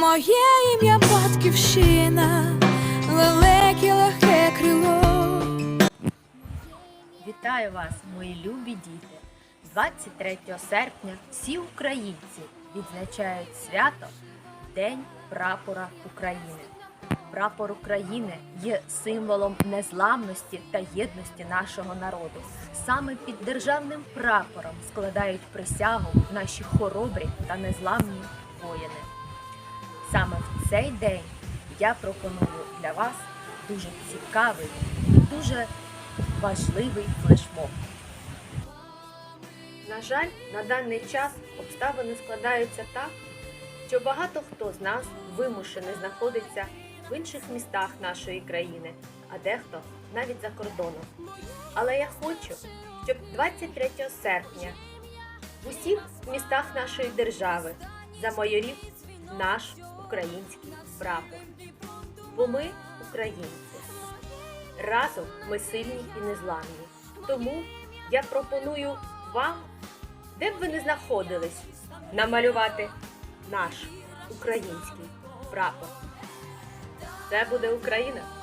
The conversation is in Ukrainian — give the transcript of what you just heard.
Моє ім'я батьківщина, велике легке крило. Вітаю вас, мої любі діти! 23 серпня всі українці відзначають свято День прапора України. Прапор України є символом незламності та єдності нашого народу. Саме під державним прапором складають присягу наші хоробрі та незламні воїни. Цей день я пропоную для вас дуже цікавий дуже важливий флешмоб. На жаль, на даний час обставини складаються так, що багато хто з нас вимушений знаходиться в інших містах нашої країни, а дехто навіть за кордоном. Але я хочу, щоб 23 серпня в усіх містах нашої держави замайорів наш український прапор. Бо ми українці. Разом ми сильні і незламні. Тому я пропоную вам, де б ви не знаходились, намалювати наш український прапор. Це буде Україна.